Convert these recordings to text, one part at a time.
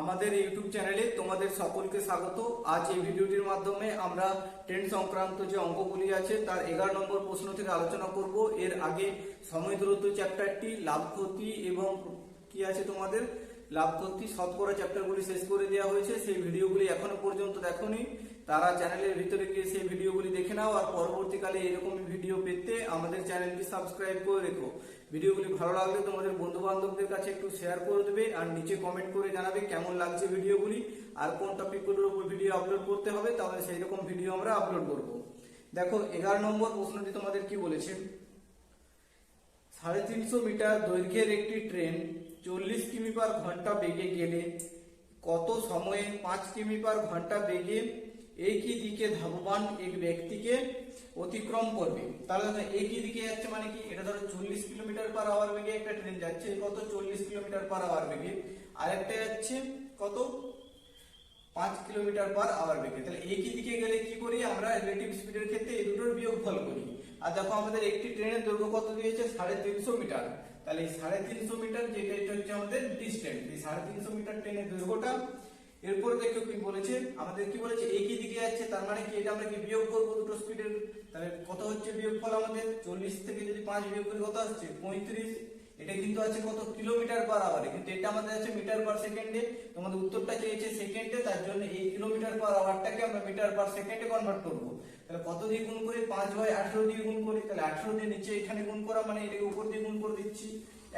আমাদের ইউটিউব চ্যানেলে তোমাদের সকলকে স্বাগত। আজ এই ভিডিওটির মাধ্যমে আমরা ট্রেন সংক্রান্ত যে অঙ্কগুলি আছে, তার এগারো নম্বর প্রশ্ন থেকে আলোচনা করব। এর আগে সময় দূরত্ব চ্যাপ্টারটি লাভ ক্ষতি এবং কি আছে তোমাদের? লাভ ক্ষতি, শতকরা চ্যাপ্টারগুলি শেষ করে দেওয়া হয়েছে। সেই ভিডিওগুলি এখনও পর্যন্ত দেখোনি। তারা চ্যানেলের ভিতরে গিয়ে সেই ভিডিওগুলি দেখে নাও আর পরবর্তীকালে এরকম ভিডিও পেতে আমাদের চ্যানেলটি সাবস্ক্রাইব করে রেখো। ভিডিওগুলি ভালো লাগলে তোমাদের বন্ধু বান্ধবদের কাছে একটু শেয়ার করে দেবে আর নিচে কমেন্ট করে জানাবে কেমন লাগছে ভিডিওগুলি আর কোন টপিকগুলোর উপর ভিডিও আপলোড করতে হবে, তাহলে সেই রকম ভিডিও আমরা আপলোড করব। দেখো, এগারো নম্বর প্রশ্নটি তোমাদের কি বলেছে? সাড়ে তিনশো মিটার দৈর্ঘ্যের একটি ট্রেন চল্লিশ কিমি পার ঘণ্টা বেগে গেলে কত সময়ে পাঁচ কিমি পার ঘণ্টা বেগে একই দিকে ধাবমান এক ব্যক্তিকে অতিক্রম করবে। তাহলে দেখো একই দিকে যাচ্ছে মানে কি? এটা ধরো চল্লিশ কিলোমিটার পার আওয়ার বেগে একটা ট্রেন যাচ্ছে, কত? চল্লিশ কিলোমিটার পার আওয়ার বেগে। আর একটা যাচ্ছে, কত? পাঁচ কিলোমিটার পার আওয়ার বেগে। তাহলে একই দিকে গেলে কি করি? আমরা রিলেটিভ স্পিডের ক্ষেত্রে এই দুটোর বিয়োগফল করি। আর দেখো আমাদের একটি ট্রেনের দৈর্ঘ্য কত দিয়েছে? সাড়ে তিনশো মিটার। তাহলে এই সাড়ে তিনশো মিটার যেটা হচ্ছে আমাদের ডিস্টেন্স এই সাড়ে তিনশো মিটার ট্রেনের দৈর্ঘ্যটা এরপর দেখো কি বলেছে? আমাদের কি বলেছে? একই দিকে যাচ্ছে? তার মানে কি এটা আমরা কি বিয়োগ করব দুটো স্পিডের তাহলে কত হচ্ছে বিয়োগফল আমাদের? চল্লিশ থেকে যদি পাঁচ বিয়োগ করি কত আসছে? পঁয়ত্রিশ। এটা কিন্তু আছে কত? কিলোমিটার পার আওয়ারে কিন্তু এটা আমাদের আছে মিটার পার সেকেন্ডে তোমাদের উত্তরটা চেয়েছে সেকেন্ডে তার জন্য এই কিলোমিটার পার আওয়ারটাকে আমরা মিটার পার সেকেন্ডে কনভার্ট করব। তাহলে কত দিয়ে গুণ করি? পাঁচ বাই আঠেরো দিয়ে গুণ করি। তাহলে আঠেরো দিয়ে নিচে এখানে গুণ করা মানে এটাকে উপর দিয়ে গুণ করে দিচ্ছি।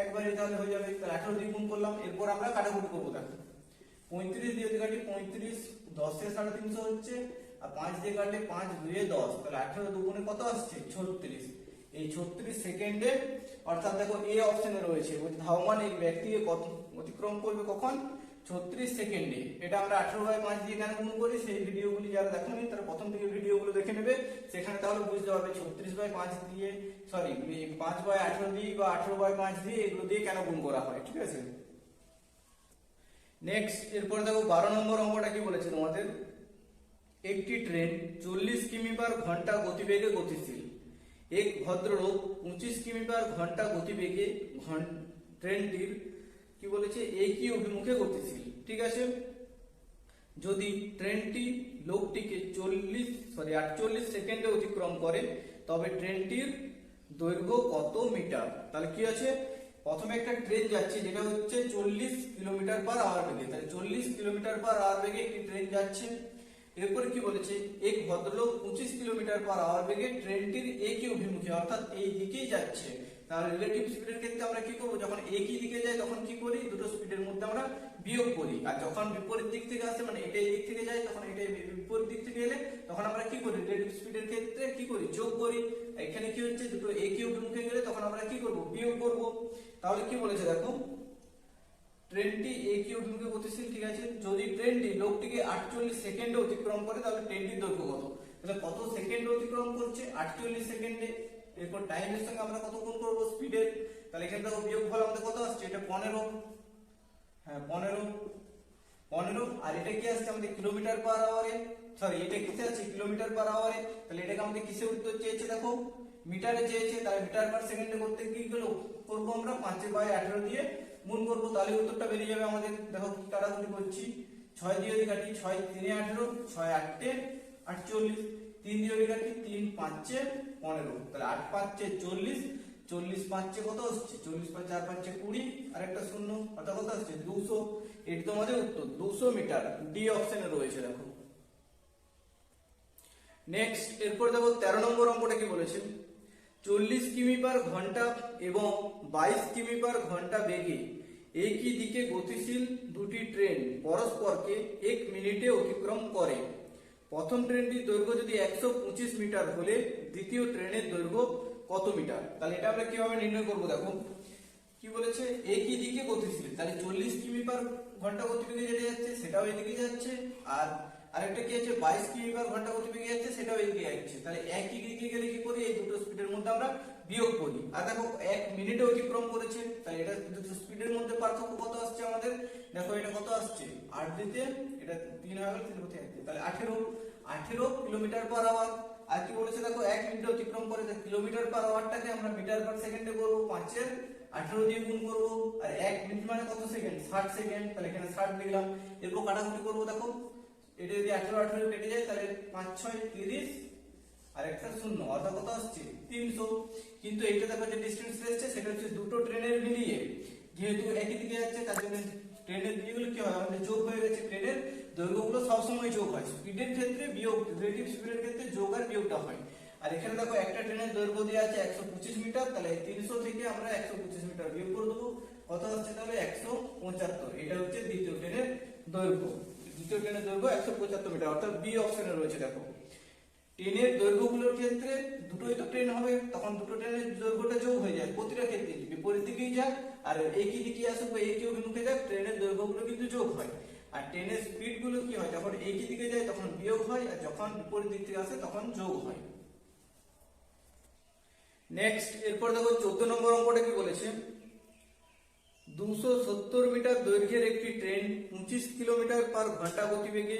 একবারে তাহলে হয়ে যাবে। তাহলে আঠেরো দিয়ে গুণ করলাম। এরপর আমরা কাটাকুটি করব, দেখো। পঁয়ত্রিশ দিয়ে যদি কাটি পঁয়ত্রিশ, দশে সাড়ে তিনশো হচ্ছে, আর পাঁচ দিয়ে কাটলে পাঁচ দুয়ে দশ, তাহলে আঠেরো দুগুণে কত আসছে? ছত্রিশ। এই ছত্রিশ সেকেন্ডে, অর্থাৎ দেখো এ অপশনে রয়েছে বলছে ধাবমান এই ব্যক্তিকে কত অতিক্রম করবে কখন? ছত্রিশ সেকেন্ডে। এটা আমরা আঠেরো বাই পাঁচ দিয়ে কেন গুণ করি, সেই ভিডিওগুলি যারা দেখেনি তারা প্রথম থেকে ভিডিওগুলো দেখে নেবে, সেখানে তাহলে বুঝতে পারবে ছত্রিশ বাই পাঁচ দিয়ে সরি পাঁচ বাই আঠেরো দিয়ে বা আঠেরো বাই পাঁচ দিয়ে এগুলো দিয়ে কেন গুণ করা হয়, ঠিক আছে? নেক্সট এরপর দেখো বারো নম্বর অঙ্কটা কি বলেছে তোমাদের? একটি ট্রেন চল্লিশ কিমি পার ঘণ্টা গতিবেগে গতিশীল। এক ভদ্রলোক পঁচিশ কিমি পার ঘণ্টা গতিবেগে ট্রেনটির কি বলেছে, একই অভিমুখে গতিশীল। ঠিক আছে? যদি ট্রেনটি লোকটিকে চল্লিশ সরি আটচল্লিশ সেকেন্ডে অতিক্রম করে, তবে ট্রেনটির দৈর্ঘ্য কত মিটার? তাহলে কি আছে? প্রথমে একটা ট্রেন যাচ্ছে, যেটা হচ্ছে চল্লিশ কিলোমিটার পার আওয়ার বেগে। তাহলে চল্লিশ কিলোমিটার পার আওয়ার বেগে একটি ট্রেন যাচ্ছে। এরপরে কি বলেছে? এক ভদ্রলোক পঁচিশ কিলোমিটার পার আওয়ার বেগে ট্রেনটির একই অভিমুখে, অর্থাৎ এই দিকেই যাচ্ছে। তাহলে রিলেটিভ স্পিডের ক্ষেত্রে আমরা কি করব? যখন একই দিকে যাই, তখন কি করি? দুটো স্পিডের মধ্যে আমরা বিয়োগ করি। আর যখন বিপরীত দিক থেকে আসে মানে এটা এই দিক থেকে যায়, তখন এটা বিপরীত দিক থেকে এলে, তখন আমরা কি করি? রিলেটিভ স্পিডের ক্ষেত্রে কি করি? যোগ করি। এখানে কি হচ্ছে? দুটো এ একই অভিমুখে গেলে তখন আমরা কি করব? বিয়োগ করব। তাহলে কি বলেছে দেখো? ট্রেনটি একই অভিমুখে গতিশীল, ঠিক আছে? যদি ট্রেনটি লোকটিকে আটচল্লিশ সেকেন্ডে অতিক্রম করে, তাহলে ট্রেনটির দৈর্ঘ্য কত? তাহলে কত সেকেন্ডে অতিক্রম করছে? আটচল্লিশ সেকেন্ডে এরপর টাইমের সঙ্গে আমরা কত গুণ করব? স্পিডের তাহলে এখানে দেখো বিয়োগ ফল আমাদের কত আসছে? এটা পনেরো। হ্যাঁ পনেরো পনেরো আর এটা আসছে আমাদের কিলোমিটার পার আওয়ারে এটা কিসে কিলোমিটার পার আওয়ারে তাহলে এটাকে আমাদের কিসে উত্তর চেয়েছে দেখো? মিটারে চেয়েছে, তাহলে মিটার সেকেন্ডে করতে করব? আমরা পাঁচে বাই আঠেরো দিয়ে করব, তাহলে উত্তরটা বেরিয়ে যাবে আমাদের, দেখো করছি। ছয় ছয় আঠেরো, ছয় আটটে আটচল্লিশ। তিন তিন পাঁচে পনেরো। তাহলে আট পাঁচে চল্লিশ চল্লিশ পাঁচে কত আসছে? চল্লিশ পাঁচ, চার পাঁচে কুড়ি আর একটা শূন্য অর্থাৎ কত আসছে? দুশো। এটি তোমাদের উত্তর, দুশো মিটার। ডি অপশনে রয়েছে, দেখো। নেক্সট এরপর দেখো, তেরো নম্বর অঙ্কটা কি বলেছে? চল্লিশ কিমি পার ঘণ্টা এবং বাইশ কিমি পার ঘণ্টা বেগে একই দিকে গতিশীল দুটি ট্রেন পরস্পরকে এক মিনিটে অতিক্রম করে। প্রথম ট্রেনটির দৈর্ঘ্য যদি একশো পঁচিশ মিটার হলে দ্বিতীয় ট্রেনের দৈর্ঘ্য কত মিটার? তাহলে এটা আমরা কীভাবে নির্ণয় করব দেখো? কি বলেছে? একই দিকে গতিশীল? তাহলে চল্লিশ কিমি পার ঘণ্টা গতিবেগে যেটা যাচ্ছে, সেটাও এদিকে যাচ্ছে। আর আরেকটা কি আছে? বাইশ কিমি পার ঘণ্টা গতিবেগে যাচ্ছে, সেটাও এদিকে যাচ্ছে। তাহলে একই দিকে গেলে কি করি? এই দুটো স্পিডের মধ্যে আমরা বিয়োগ করি। আর দেখো, এক মিনিটে অতিক্রম করেছে। তাহলে এটা দুটো স্পিডের মধ্যে পার্থক্য কত আসছে আমাদের? দেখো, এটা কত আসছে? আট দিতে, এটা তিন গেল, তিন আসছে তাহলে আঠেরো আঠেরো কিলোমিটার পার আওয়ার আর কি বলেছে দেখো, এক মিনিট অতিক্রম করে কিলোমিটার পার আওয়ারটাকে আমরা মিটার পার সেকেন্ডে করব, পাঁচের আঠারো দিয়ে গুণ করব, আর এক মিনিট মানে কত সেকেন্ড ষাট সেকেন্ড তাহলে এখানে ষাট লিখলাম। এরপর কাটাকুটি করব, দেখো, এটা যদি আঠারো আঠারো কেটে যায়, তাহলে পাঁচ, ছয়, তিরিশ, আর একটা শূন্য, অর্থাৎ কত আসছে? তিনশো। কিন্তু এইটা দেখো যে ডিস্টেন্স এসছে, সেটা হচ্ছে দুটো ট্রেনের মিলিয়ে, যেহেতু একই দিকে যাচ্ছে, তার জন্য ট্রেনের দিকগুলো কি হয়? আমাদের যোগ হয়ে গেছে ট্রেনের দৈর্ঘ্যগুলো সবসময় যোগ হয়। স্পিডের ক্ষেত্রে বিয়োগ রিলেটিভ স্পিডের ক্ষেত্রে যোগ আর বিয়োগটা হয়। আর এখানে দেখো একটা ট্রেনের দৈর্ঘ্য দেওয়া আছে একশো পঁচিশ মিটার, তাহলে তিনশো থেকে আমরা একশো পঁচিশ মিটার বিয়োগ করে দেবো। কত হচ্ছে তাহলে? একশো পঁচাত্তর। এটা হচ্ছে দ্বিতীয় ট্রেনের দৈর্ঘ্য। দ্বিতীয় ট্রেনের দৈর্ঘ্য একশো পঁচাত্তর মিটার, অর্থাৎ বি অপশনে রয়েছে, দেখো। ট্রেনের দৈর্ঘ্যগুলোর ক্ষেত্রে দুটোই তো ট্রেন হবে, তখন দুটো ট্রেনের দৈর্ঘ্যটা যোগ হয়ে যায়। প্রতিটা ক্ষেত্রে বিপরীত দিকেই যাক আর একই দিকে আসুক বা একই অভিমুখে যাক ট্রেনের দৈর্ঘ্যগুলো কিন্তু যোগ হয়। আর ট্রেনের স্পিডগুলো কি হয়? যখন একই দিকে যায়, তখন বিয়োগ হয়, আর যখন বিপরীত দিক থেকে আসে, তখন যোগ হয়। নেক্সট এরপর দেখো চোদ্দ নম্বর অঙ্কটা কি বলেছে? দুশো সত্তর মিটার দৈর্ঘ্যের একটি ট্রেন পঁচিশ কিলোমিটার পার ঘণ্টা গতিবেগে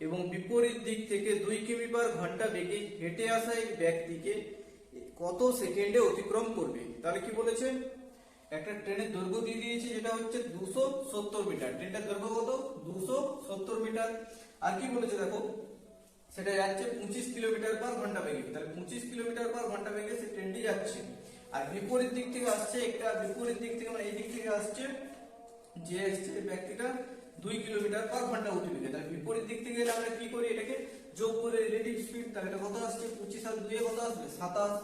এবং বিপরীত দিক থেকে দুই কিমি পার ঘণ্টা বেগে হেঁটে আসা এক ব্যক্তিকে কত সেকেন্ডে অতিক্রম করবে? তাহলে কি বলেছে? একটা ট্রেনের দৈর্ঘ্য দিয়ে দিয়েছে যেটা হচ্ছে দুশো সত্তর মিটার। ট্রেনটার দৈর্ঘ্য কত? দুশো সত্তর মিটার। আর কি বলেছে দেখো? সেটা যাচ্ছে পঁচিশ কিলোমিটার পার ঘণ্টা বেগে। তাহলে পঁচিশ কিলোমিটার পার ঘণ্টা বেগে সে ট্রেনটি যাচ্ছে। আর বিপরীত দিক থেকে আসছে একটা, বিপরীত দিক থেকে মানে এই দিক থেকে আসছে যে আসছে ব্যক্তিটা দুই কিলোমিটার পার ঘণ্টা গতিবেগে তাহলে বিপরীত দিক থেকে গেলে আমরা কি করি এটাকে? যোগ করে রিলেটিভ স্পিড তাহলে এটা কত আসছে? পঁচিশ আর দুয়ে কত আসবে? সাতাশ।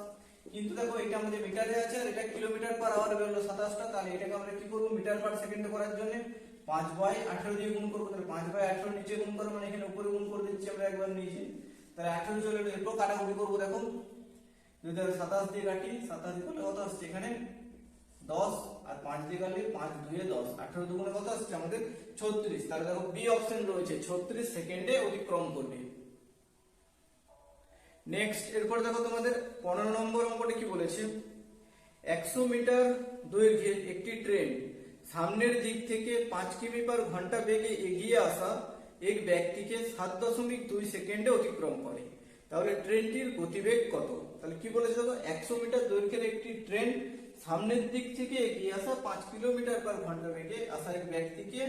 কিন্তু দেখো, এটা আমাদের মিটারে আছে আর এটা কিলোমিটার পার আওয়ার বেরোলো সাতাশটা, তাহলে এটাকে আমরা কি করব? মিটার পার সেকেন্ডে করার জন্য পাঁচ বাই আঠেরো দিয়ে গুণ করব। তাহলে পাঁচ বাই আঠারো নিচে গুণ করব মানে এখানে উপরে গুণ করে দিচ্ছি আমরা একবার নিচে। তাহলে আঠেরো চলে এরপর কাটাকুটি করব দেখো। যদি আমি সাতাশ দিয়ে কাটি, সাতাশ দিয়ে করলে কত আসছে? এখানে দশ আর পাঁচ দিয়ে কাটলে পাঁচ দুয়ে দশ। আঠারো দুগুণে কত আসছে? আমাদের ছত্রিশ। তাহলে দেখো বি অপশন রয়েছে, ছত্রিশ সেকেন্ডে অতিক্রম করবে। নেক্সট এরপর দেখো তোমাদের পনেরো নম্বর অঙ্কটা কি বলেছে? একশো মিটার দৈর্ঘ্যের একটি ট্রেন সামনের দিক থেকে পাঁচ কিমি পার ঘণ্টা বেগে এগিয়ে আসা এক ব্যক্তিকে সাত দশমিক দুই সেকেন্ডে অতিক্রম করে। তাহলে ট্রেনটির গতিবেগ কত? তাহলে কি বলেছে দেখো, একশো মিটার দৈর্ঘ্যের একটি ট্রেন সামনের দিক থেকে এগিয়ে আসা পাঁচ কিলোমিটার পার ঘণ্টা বেগে আসা এক ব্যক্তিকে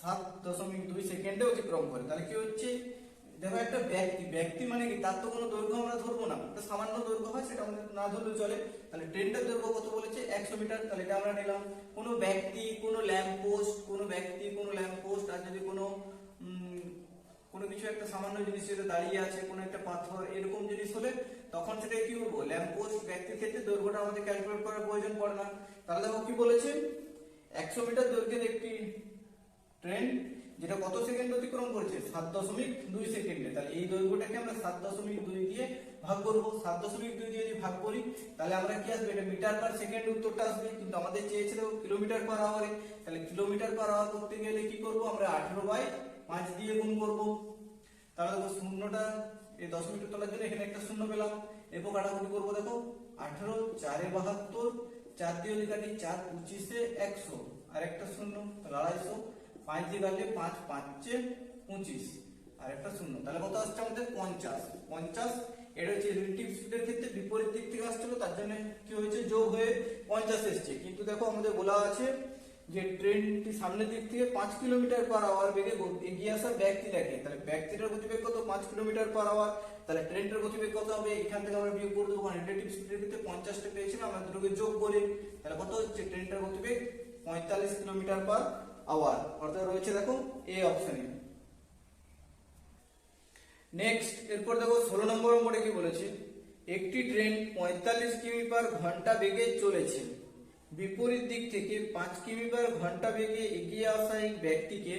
সাত দশমিক দুই সেকেন্ডে অতিক্রম করে। তাহলে কি হচ্ছে? দেখো, একটা ব্যক্তি ব্যক্তি মানে কি? তার তো কোনো দৈর্ঘ্য আমরা ধরবো না। একটা সামান্য দৈর্ঘ্য হয়, সেটা আমাদের না ধরলেও চলে। তাহলে ট্রেনটার দৈর্ঘ্য কত বলেছে? একশো মিটার। তাহলে এটা আমরা নিলাম। কোনো ব্যক্তি, কোনো ল্যাম্প পোস্ট, কোনো ব্যক্তি, কোনো ল্যাম্প পোস্ট, আর যদি কোনো কোনো কিছু একটা সামান্য জিনিস যেটা দাঁড়িয়ে আছে, কোনো একটা পাথর, এরকম জিনিস হলে তখন সেটা কি করব? ল্যাম্প পোস্ট, ব্যক্তির ক্ষেত্রে দৈর্ঘ্যটা আমাদের ক্যালকুলেট করার প্রয়োজন পড়ে না। তাহলে দেখো কি বলেছে? একশো মিটার দৈর্ঘ্যের একটি ট্রেন যেটা কত সেকেন্ড অতিক্রম করছে? সাত দশমিক দুই সেকেন্ডে। তাহলে এই দৈর্ঘ্যটাকে আমরা সাত দশমিক দুই দিয়ে ভাগ করব। সাত দশমিক দুই দিয়ে যদি ভাগ করি, তাহলে আমরা কি আসবে? এটা মিটার পার সেকেন্ড উত্তরটা আসবে। কিন্তু আমাদের চেয়েছিল কিলোমিটার পার আওয়ারে। তাহলে কিলোমিটার পার আওয়ার করতে গেলে কি করব? আমরা আঠেরো বাই পাঁচ দিয়ে গুণ করব। তাহলে দেখো শূন্যটা, এই দশ মিটার তোলার জন্য এখানে একটা শূন্য পেলাম। এরপর কাটাকুটি করব দেখো। আঠেরো, চারে বাহাত্তর, চার দিয়ে কাটি চার, পঁচিশে একশো। আর একটা শূন্য, তাহলে আড়াইশো। পাঁচ দিয়ে কাটলে পাঁচ পাঁচে পঁচিশ। আর একটা শূন্য। তাহলে কত আসছে আমাদের পঞ্চাশ? পঞ্চাশ, এটা হচ্ছে রিলেটিভ স্পিডের ক্ষেত্রে বিপরীত দিক থেকে আসছিল, তার জন্য কি হয়েছে? যোগ হয়ে পঞ্চাশ এসছে। কিন্তু দেখো আমাদের বলা আছে যে ট্রেনটি সামনের দিক থেকে পাঁচ কিলোমিটার পার আওয়ার বেগে এগিয়ে আসা ব্যক্তিটাকে তাহলে ব্যক্তিটার গতিবেগ কত? পাঁচ কিলোমিটার পার আওয়ার তাহলে ট্রেনটার গতিবেগ কত হবে? এখান থেকে আমরা বিয়োগ করে দেবো। রিলেটিভ স্পিডের ক্ষেত্রে পঞ্চাশটা পেয়েছিলাম, আমরা দুটোকে যোগ করে। তাহলে কত হচ্ছে? ট্রেনটার গতিবেগ পঁয়তাল্লিশ কিলোমিটার পার আওয়ার। অর্থাৎ রয়েছে দেখো এ অপশনে নেক্সট এরপর দেখো ষোলো নম্বর অঙ্কটা কি বলেছে? একটি ট্রেন পঁয়তাল্লিশ কিমি পার ঘণ্টা বেগে চলেছে। বিপরীত দিক থেকে পাঁচ কিমি পার ঘণ্টা বেগে এগিয়ে আসা এক ব্যক্তিকে,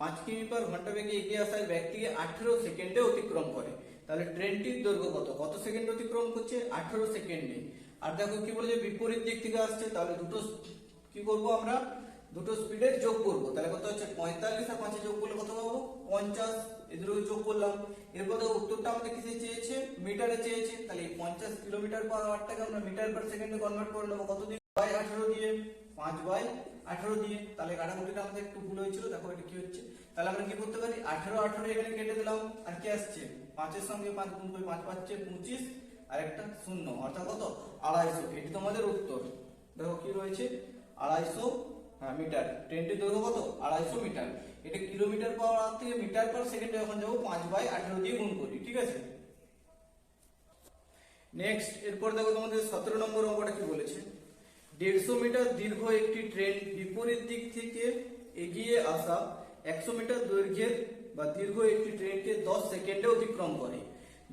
পাঁচ কিমি পার ঘণ্টা বেগে এগিয়ে আসা এক ব্যক্তিকে আঠেরো সেকেন্ডে অতিক্রম করে। তাহলে ট্রেনটির দৈর্ঘ্য কত? কত সেকেন্ড অতিক্রম করছে? আঠেরো সেকেন্ডে। আর দেখো কি বলেছে? বিপরীত দিক থেকে আসছে। তাহলে দুটো কি করব আমরা? দুটো স্পিডের যোগ করব। তাহলে কত হচ্ছে? পঁয়তাল্লিশ আর পাঁচে যোগ করলে কত পাবো? পঞ্চাশ। এদের যোগ করলাম। এরপর উত্তরটা আমাদের কিসে চেয়েছে? মিটারে চেয়েছে। তাহলে এই পঞ্চাশ কিলোমিটার পার আওয়ারটাকে আমরা মিটার পার সেকেন্ডে কনভার্ট করে নেব। কত দিয়ে? বাই আঠারো দিয়ে। পাঁচ বাই আঠারো দিয়ে। তাহলে কাটাকুটিটা আমাদের একটু ভুল হয়েছিল। দেখো এটা কি হচ্ছে? তাহলে আমরা কি করতে পারি? আঠারো আঠারো এখানে কেটে দিলাম। আর কি আসছে? পাঁচের সঙ্গে পাঁচ গুণ করে পাঁচ পাচ্ছে পঁচিশ। আর একটা শূন্য। অর্থাৎ কত? আড়াইশো। এটি তোমাদের উত্তর। দেখো কি রয়েছে? আড়াইশো হ্যাঁ, মিটার। ট্রেনটির দৈর্ঘ্য কত? আড়াইশো মিটার। এটা কিলোমিটার পাওয়ার থেকে মিটার পার সেকেন্ডে যখন যাব পাঁচ বাই আঠেরো দিয়ে গুণ করি ঠিক আছে? নেক্সট এরপর দেখো তোমাদের সতেরো নম্বর অঙ্কটা কি বলেছে? দেড়শো মিটার দীর্ঘ একটি ট্রেন বিপরীত দিক থেকে এগিয়ে আসা একশো মিটার দৈর্ঘ্যের বা দীর্ঘ একটি ট্রেনকে দশ সেকেন্ডে অতিক্রম করে।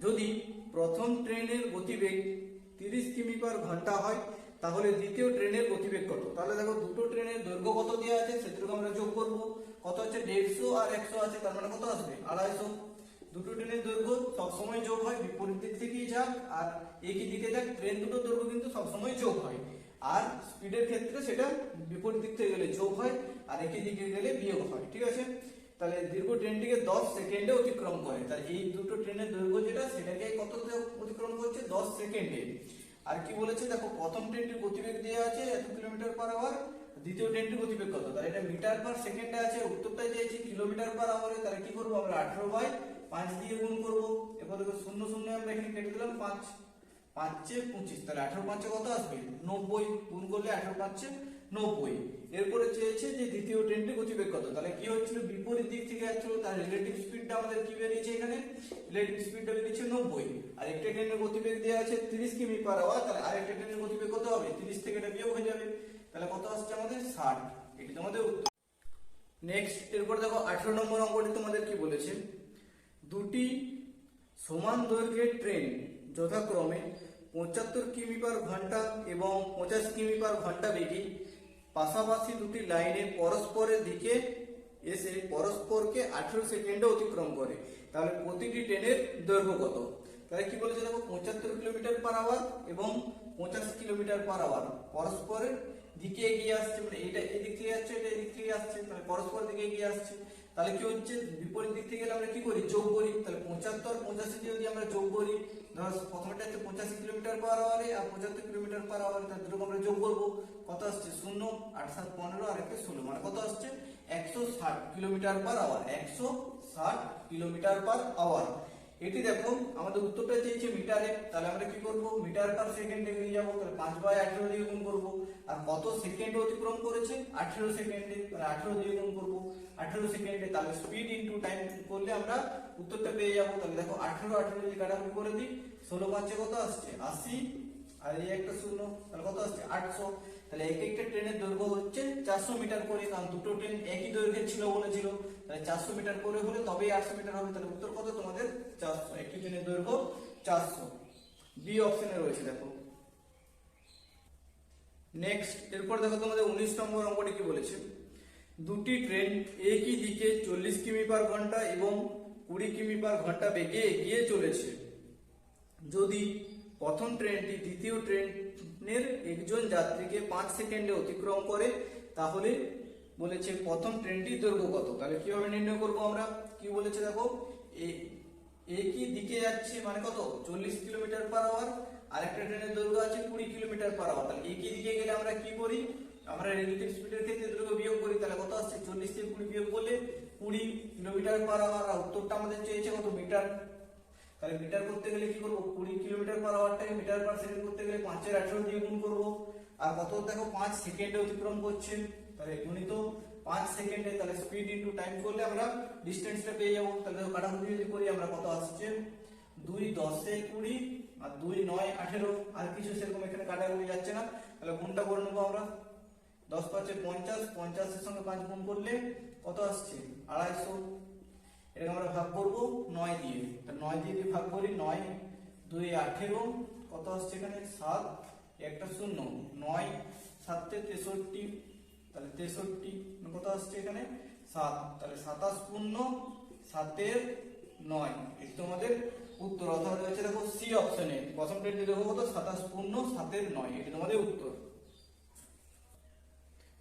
যদি প্রথম ট্রেনের গতিবেগ তিরিশ কিমি পার ঘণ্টা হয় তাহলে দ্বিতীয় ট্রেনের গতিবেগ কত? তাহলে দেখো দুটো ট্রেনের দৈর্ঘ্য কত দেওয়া আছে সেটুকু আমরা যোগ করব। কত হচ্ছে দেড়শো আর একশো আছে, তার মানে কত আসবে? আড়াইশো। দুটো ট্রেনের দৈর্ঘ্য সবসময় যোগ হয়, বিপরীত দিক থেকেই যাক, আর একই দিকে যাক, ট্রেন দুটো দৈর্ঘ্য কিন্তু সবসময় যোগ হয়। আর স্পিডের ক্ষেত্রে সেটা বিপরীত দিক থেকে গেলে যোগ হয়, আর একই দিকে গেলে বিয়োগ হয়, ঠিক আছে? তাহলে দীর্ঘ ট্রেনটিকে দশ সেকেন্ডে অতিক্রম করে। তাহলে এই দুটো ট্রেনের দৈর্ঘ্য যেটা, সেটাকে কত অতিক্রম করছে? দশ সেকেন্ডে। আর কি বলেছে, দেখো, প্রথম ট্রেনটির গতিবেগ দেওয়া আছে, এত কিলোমিটার পার আওয়ার দ্বিতীয় ট্রেনটির গতিবেগ কত? তাহলে এটা মিটার পার সেকেন্ডে আছে উত্তরটা দিয়েছি কিলোমিটার পার আওয়ারে তাহলে কি করব আমরা? আঠারো বাই পাঁচ দিয়ে গুণ করব। এরপর দেখো, শূন্য শূন্য আমরা এখানে কেটে দিলাম, পাঁচ, পাঁচে পঁচিশ, তাহলে আঠারো পাঁচে কত আসবে? নব্বই, গুণ করলে আঠারো পাঁচে নব্বই। এরপরে চেয়েছে যে দ্বিতীয় ট্রেনটি গতিবেগ কত? তাহলে কি হচ্ছিল? বিপরীত দিক থেকে যাচ্ছিল, তার রিলেটিভ স্পিডটা আমাদের কি বেরিয়েছে এখানে? রিলেটিভ স্পিডটা বেরিয়েছে নব্বই। আর একটা ট্রেনের গতিবেগ দেওয়া আছে তিরিশ কিমি পার আওয়ার তাহলে আরেকটা ট্রেনের গতিবেগ কত হবে? তিরিশ থেকে এটা বিয়োগ হয়ে যাবে। তাহলে কত আসছে আমাদের? ষাট। এটি তোমাদের উত্তর। নেক্সট এরপর দেখো আঠারো নম্বর অঙ্কটি তোমাদের কি বলেছে? দুটি সমান দৈর্ঘ্যের ট্রেন যথাক্রমে পঁচাত্তর কিমি পার ঘণ্টা এবং পঁচাশ কিমি পার ঘণ্টা বেগে পাশাপাশি দুটি লাইনে পরস্পরের দিকে এসে পরস্পরকে আঠেরো সেকেন্ডে অতিক্রম করে। তাহলে প্রতিটি ট্রেনের দৈর্ঘ্য কত? তাহলে কি বলেছে দেখো, পঁচাত্তর কিলোমিটার পার আওয়ার এবং পঁচাশি কিলোমিটার পার আওয়ার। পরস্পরের দিকে এগিয়ে আসছে মানে এটা এদিক থেকে যাচ্ছে, এটা এদিক থেকে আসছে তাহলে পরস্পর দিকে এগিয়ে আসছে। তাহলে কি হচ্ছে? বিপরীত দিক থেকে গেলে আমরা কি করি? যোগ করি। তাহলে পঁচাত্তর, পঁচাশি যদি আমরা যোগ করি, ধর প্রথমটা হচ্ছে পঁচাশি কিলোমিটার পার আওয়ারে আর পঁচাত্তর কিলোমিটার পার আওয়ারে তার দুটো আমরা যোগ করব। কত আসছে? শূন্য, আট, সাত, পনেরো, আর একটা ষোলো। মানে কত আসছে? একশো ষাট কিলোমিটার পার আওয়ার একশো ষাট কিলোমিটার পার আওয়ার এটি দেখো, আমাদের উত্তরটা চেয়েছে মিটারে, তাহলে আমরা কি করব? মিটার পার সেকেন্ডে নিয়ে যাব, তাহলে পাঁচ বাই আঠেরো দিয়ে গুণ করব। আর কত সেকেন্ড অতিক্রম করেছে? আঠেরো সেকেন্ডে, তাহলে আঠেরো দিয়ে গুণ করব। আঠেরো সেকেন্ডে, তাহলে স্পিড ইন্টু টাইম করলে আমরা উত্তরটা পেয়ে যাব। তাহলে দেখো, আঠেরো আঠেরো যদি কাটাকুটি করে দিই। ষোলো পাঁচে কত আসছে? আশি। আর এই একটা শূন্য, তাহলে কত আসছে? আটশো। তাহলে এক একটা ট্রেনের দৈর্ঘ্য হচ্ছে চারশো মিটার করে, কারণ দুটো ট্রেন একই দৈর্ঘ্যের ছিল বলেছিল তাহলে চারশো মিটার করে হলে তবেই আটশো মিটার হবে। তাহলে উত্তর কত? তোমাদের চারশো। একটি ট্রেনের দৈর্ঘ্য চারশো। বি অপশনে রয়েছে, দেখো। নেক্সট এরপর দেখো তোমাদের উনিশ নম্বর অঙ্কটি কি বলেছে? দুটি ট্রেন একই দিকে চল্লিশ কিমি পার ঘণ্টা এবং কুড়ি কিমি পার ঘণ্টা বেগে এগিয়ে চলেছে। যদি প্রথম ট্রেনটি দ্বিতীয় ট্রেনের একজন যাত্রীকে পাঁচ সেকেন্ডে অতিক্রম করে, তাহলে বলেছে প্রথম ট্রেনটি দৈর্ঘ্য কত তাহলে কীভাবে নির্ণয় করব আমরা? কি বলেছে দেখো? একই দিকে যাচ্ছে মানে কত? চল্লিশ কিলোমিটার পার আওয়ার আরেকটা ট্রেনের দৈর্ঘ্য আছে কুড়ি কিলোমিটার পার আওয়ার তাহলে একই দিকে গেলে আমরা কি করি? আমরা রিলেটিভ স্পিডের ক্ষেত্রে দৈর্ঘ্য বিয়োগ করি, তাহলে কত আসছে? চল্লিশ থেকে কুড়ি বিয়োগ করলে কুড়ি কিলোমিটার পার আওয়ার আর উত্তরটা আমাদের চেয়েছে কত? মিটার তাহলে মিটার করতে গেলে কি করব? কুড়ি কিলোমিটার পার আওয়ারটাকে মিটার পার সেকেন্ড করতে গেলে পাঁচের আঠেরো দিয়ে গুণ করব। আর কত? দেখো, পাঁচ সেকেন্ডে অতিক্রম করছে। তাহলে গুণিত পাঁচ সেকেন্ডে তাহলে স্পিড ইন্টু টাইম করলে আমরা ডিস্টেন্সটা পেয়ে যাব। তাহলে কাটাকুটি যদি করি, আমরা কত আসছে? দুই দশে কুড়ি আর দুই নয় আঠেরো। আর কিছু সেরকম এখানে কাটাকুটি যাচ্ছে না। তাহলে গুণটা করে নেব আমরা। দশ পাঁচে পঞ্চাশ, পঞ্চাশের সঙ্গে পাঁচ গুণ করলে কত আসছে? আড়াইশো। এটাকে আমরা ভাগ করব নয় দিয়ে। তা নয় দিয়ে যদি ভাগ করি, নয় দুই আঠেরো কত আসছে এখানে? সাত, একটা শূন্য। নয়, সাতে তেষট্টি, তাহলে তেষট্টি, কত আসছে এখানে? সাত। তাহলে সাতাশ পূর্ণ, সাতের নয়। এটি তোমাদের উত্তর। অর্থাৎ রয়েছে দেখো সি অপশনে প্রথম ট্রেনটি দেখো কত? সাতাশ পূর্ণ, সাতের নয়। এটি তোমাদের উত্তর।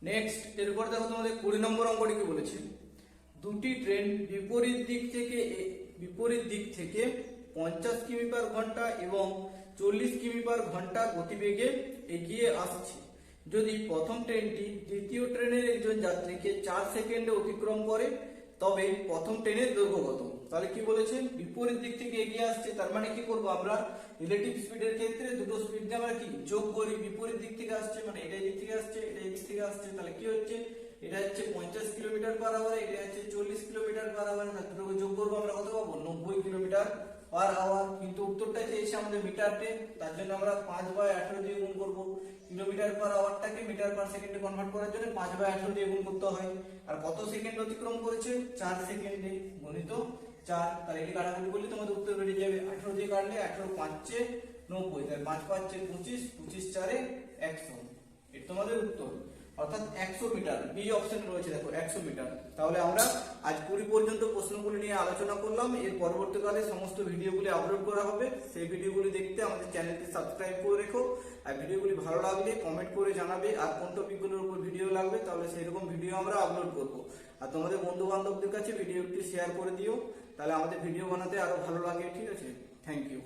নেক্সট এরপর দেখো তোমাদের কুড়ি নম্বর অঙ্কটি কি বলেছে? দুটি ট্রেন বিপরীত দিক থেকে বিপরীত দিক থেকে পঞ্চাশ কিমি পার ঘণ্টা এবং চল্লিশ কিমি পার ঘণ্টা গতিবেগে এগিয়ে আসছে। যদি প্রথম ট্রেনটি দ্বিতীয় ট্রেনের একজন যাত্রীকে চার সেকেন্ডে অতিক্রম করে, তবে প্রথম ট্রেনের দৈর্ঘ্য কত? তাহলে কি বলেছে বিপরীত দিক থেকে এগিয়ে আসছে, তার মানে কি করব আমরা? রিলেটিভ স্পিডের ক্ষেত্রে দুটো স্পিড আমরা কি যোগ করি? বিপরীত দিক থেকে আসছে মানে এটা এই দিক থেকে আসছে এটা দিক থেকে আসছে, তাহলে কি হচ্ছে? এটা হচ্ছে পঞ্চাশ কিলোমিটার পার আওয়ার এটা হচ্ছে চল্লিশ কিলোমিটার পার আওয়ার যোগ করব, আমরা কত পাবো? নব্বই কিলোমিটার পার আওয়ার কিন্তু উত্তরটা চেয়েছে আমাদের মিটারতে তার জন্য আমরা পাঁচ বাই আঠেরো দিয়ে গুণ করব। কিলোমিটার পার আওয়ারটাকে মিটার পার সেকেন্ডে কনভার্ট করার জন্য পাঁচ বাই আঠেরো দিয়ে গুণ করতে হয়। আর কত সেকেন্ড অতিক্রম করেছে? চার সেকেন্ডে গণিত চার। তাহলে এটি কাটাকুটি করলে তোমাদের উত্তর বেরিয়ে যাবে। আঠেরো দিয়ে কাটলে আঠেরো পাঁচে নব্বই, তাহলে পাঁচ পাঁচে পঁচিশ পঁচিশ চারে একশো। এটা তোমাদের উত্তর। অর্থাৎ একশো মিটার বি অপশন রয়েছে দেখো, একশো মিটার। তাহলে আমরা আজ কুড়ি পর্যন্ত প্রশ্নগুলি নিয়ে আলোচনা করলাম। এর পরবর্তীকালে সমস্ত ভিডিওগুলি আপলোড করা হবে। সেই ভিডিওগুলি দেখতে আমাদের চ্যানেলটি সাবস্ক্রাইব করে রেখো। আর ভিডিওগুলি ভালো লাগলে কমেন্ট করে জানাবে। আর কোন টপিকগুলোর উপর ভিডিও লাগবে, তাহলে সেই রকম ভিডিও আমরা আপলোড করব। আর তোমাদের বন্ধু বান্ধবদের কাছে ভিডিওটি শেয়ার করে দিও। তাহলে আমাদের ভিডিও বানাতে আরও ভালো লাগে, ঠিক আছে? Thank you